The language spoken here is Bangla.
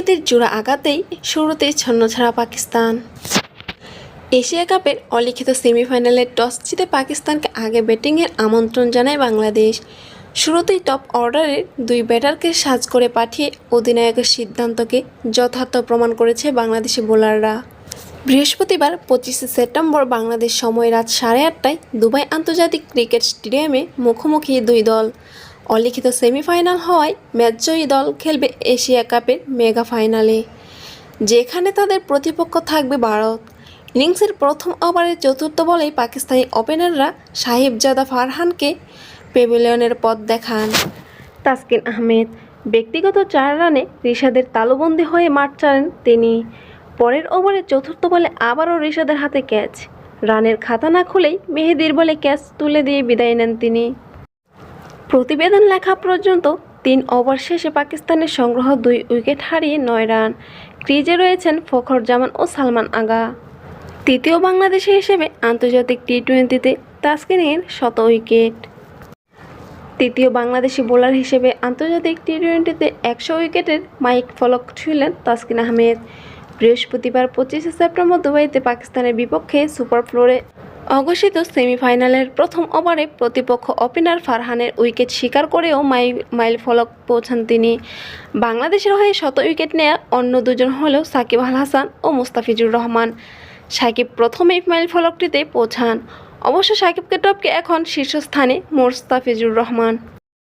মেহেদির জোড়া আঘাতেই শুরুতেই ছন্নছাড়া পাকিস্তান। এশিয়া কাপের অলিখিত সেমিফাইনালে টস জিতে পাকিস্তানকে আগে ব্যাটিংয়ের আমন্ত্রণ জানায় বাংলাদেশ। শুরুতেই টপ অর্ডারের দুই ব্যাটারকে সাজ করে পাঠিয়ে অধিনায়কের সিদ্ধান্তকে যথার্থ প্রমাণ করেছে বাংলাদেশি বোলাররা। বৃহস্পতিবার পঁচিশে সেপ্টেম্বর বাংলাদেশ সময় রাত সাড়ে আটটায় দুবাই আন্তর্জাতিক ক্রিকেট স্টেডিয়ামে মুখোমুখি দুই দল। অলিখিত সেমিফাইনাল হওয়ায় ম্যাচজয়ী দল খেলবে এশিয়া কাপের মেগা ফাইনালে। যেখানে তাদের প্রতিপক্ষ থাকবে ভারত। ইনিংসের প্রথম ওভারের চতুর্থ বলেই পাকিস্তানি ওপেনাররা সাহিবজাদা ফারহানকে পেভিলিয়নের পথ দেখান। তাসকিন আহমেদ, ব্যক্তিগত চার রানে রিশাদের তালুবন্দি হয়ে মাঠ ছাড়েন তিনি। পরের ওভারে চতুর্থ বলে আবারও রিশাদের হাতে ক্যাচ। রানের খাতা না খুলেই মেহেদির বলে ক্যাচ তুলে দিয়ে বিদায় নেন তিনি। প্রতিবেদন লেখা পর্যন্ত তিন ওভার শেষে পাকিস্তানের সংগ্রহ দুই উইকেট হারিয়ে নয় রান। ক্রিজে রয়েছেন ফখর জামান ও সালমান আগা। তৃতীয় বাংলাদেশি হিসেবে আন্তর্জাতিক টি টোয়েন্টিতে তাসকিনের শত উইকেট। তৃতীয় বাংলাদেশি বোলার হিসেবে আন্তর্জাতিক টি টোয়েন্টিতে একশো উইকেটের মাইক ফলক ছুঁলেন তাসকিন আহমেদ। বৃহস্পতিবার পঁচিশে সেপ্টেম্বর দুবাইতে পাকিস্তানের বিপক্ষে সুপার ফ্লোরে অঘোষিত সেমিফাইনালের প্রথম ওভারে প্রতিপক্ষ ওপেনার ফারহানের উইকেট শিকার করেও মাই, মাইল ফলক পৌঁছান তিনি। বাংলাদেশের হয়ে শত উইকেট নেয়া অন্য দুজন হলেও সাকিব আল হাসান ও মুস্তাফিজুর রহমান। সাকিব প্রথমে মাইল ফলকটিতে পৌঁছান। অবশ্য সাকিবকে টপকে এখন শীর্ষস্থানে মোস্তাফিজুর রহমান।